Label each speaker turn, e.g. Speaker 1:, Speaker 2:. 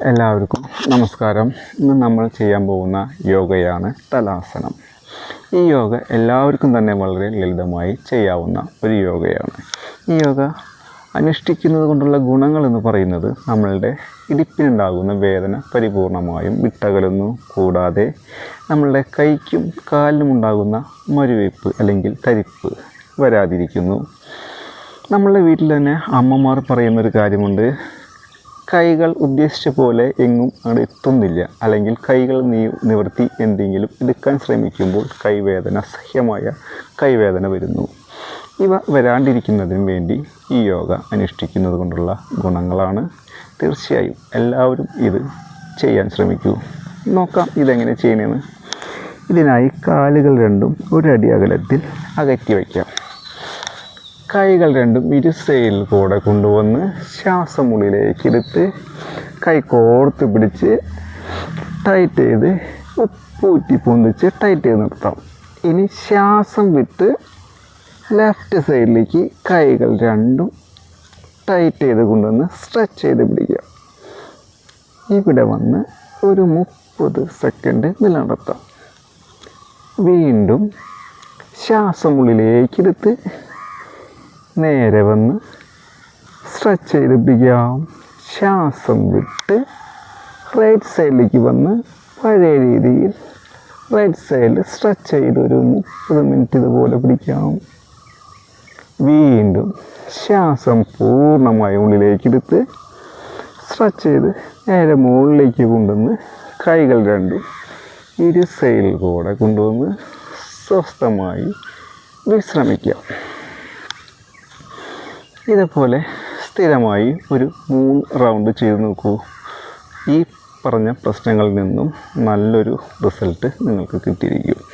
Speaker 1: എല്ലാവർക്കും നമസ്കാരം. ഇന്ന് നമ്മൾ ചെയ്യാൻ പോകുന്ന യോഗയാണ് തലാസനം. ഈ യോഗ എല്ലാവർക്കും തന്നെ വളരെ ലളിതമായി ചെയ്യാവുന്ന ഒരു യോഗയാണ്. ഈ യോഗ അനുഷ്ഠിക്കുന്നത് കൊണ്ടുള്ള ഗുണങ്ങൾ എന്ന് പറയുന്നത് നമ്മളുടെ ഇടിപ്പിനുണ്ടാകുന്ന വേദന പരിപൂർണമായും വിട്ടകലുന്നു. കൂടാതെ നമ്മളുടെ കൈക്കും കാലിനും ഉണ്ടാകുന്ന മരുവയ്പ്പ് അല്ലെങ്കിൽ തരിപ്പ് വരാതിരിക്കുന്നു. നമ്മളുടെ വീട്ടിൽ തന്നെ അമ്മമാർ പറയുന്നൊരു കാര്യമുണ്ട്. കൈകൾ ഉദ്ദേശിച്ച പോലെ എങ്ങും അങ്ങോട്ട് എത്തുന്നില്ല. അല്ലെങ്കിൽ കൈകൾ നീ നിവർത്തി എന്തെങ്കിലും എടുക്കാൻ ശ്രമിക്കുമ്പോൾ കൈവേദന അസഹ്യമായ കൈവേദന വരുന്നു. ഇവ വരാണ്ടിരിക്കുന്നതിന് വേണ്ടി ഈ യോഗ അനുഷ്ഠിക്കുന്നത് കൊണ്ടുള്ള ഗുണങ്ങളാണ്. തീർച്ചയായും എല്ലാവരും ഇത് ചെയ്യാൻ ശ്രമിക്കൂ. നോക്കാം ഇതെങ്ങനെ ചെയ്യണമെന്ന് ഇതിനായി കാലുകൾ രണ്ടും ഒരടി അകലത്തിൽ അകറ്റി വയ്ക്കാം. കൈകൾ രണ്ടും ഇരുസയിൽ കൂടെ കൊണ്ടുവന്ന് ശ്വാസം ഉള്ളിലേക്ക് എടുത്ത് കൈ കോർത്ത് പിടിച്ച് ടൈറ്റ് ചെയ്ത് ഉപ്പൂറ്റി പൊന്തിച്ച് ടൈറ്റ് ചെയ്ത് നിർത്താം. ഇനി ശ്വാസം വിട്ട് ലെഫ്റ്റ് സൈഡിലേക്ക് കൈകൾ രണ്ടും ടൈറ്റ് ചെയ്ത് കൊണ്ടുവന്ന് സ്ട്രെച്ച് ചെയ്ത് പിടിക്കുക. ഇവിടെ വന്ന് ഒരു മുപ്പത് സെക്കൻഡ് നിലനിർത്താം വീണ്ടും ശ്വാസം എടുത്ത് നേരെ വന്ന് സ്ട്രെച്ച് ചെയ്ത് പിടിക്കാം ശ്വാസം വിട്ട് റൈറ്റ് സൈഡിലേക്ക് വന്ന് പഴയ രീതിയിൽ റൈറ്റ് സൈഡിൽ സ്ട്രെച്ച് ചെയ്ത് ഒരു മുപ്പത് മിനിറ്റ് ഇതുപോലെ പിടിക്കാം വീണ്ടും ശ്വാസം പൂർണമായി ഉള്ളിലേക്ക് എടുത്ത് സ്ട്രെച്ച് ചെയ്ത് നേരെ മുകളിലേക്ക് കൊണ്ടുവന്ന് കൈകൾ രണ്ടും ഇരു സൈഡിൽ കൂടെ കൊണ്ടുവന്ന് സ്വസ്ഥമായി വിശ്രമിക്കാം ഇതുപോലെ സ്ഥിരമായി ഒരു മൂന്ന് റൗണ്ട് ചെയ്ത് നോക്കൂ. ഈ പറഞ്ഞ പ്രശ്നങ്ങളിൽ നിന്നും നല്ലൊരു റിസൾട്ട് നിങ്ങൾക്ക് കിട്ടിയിരിക്കും.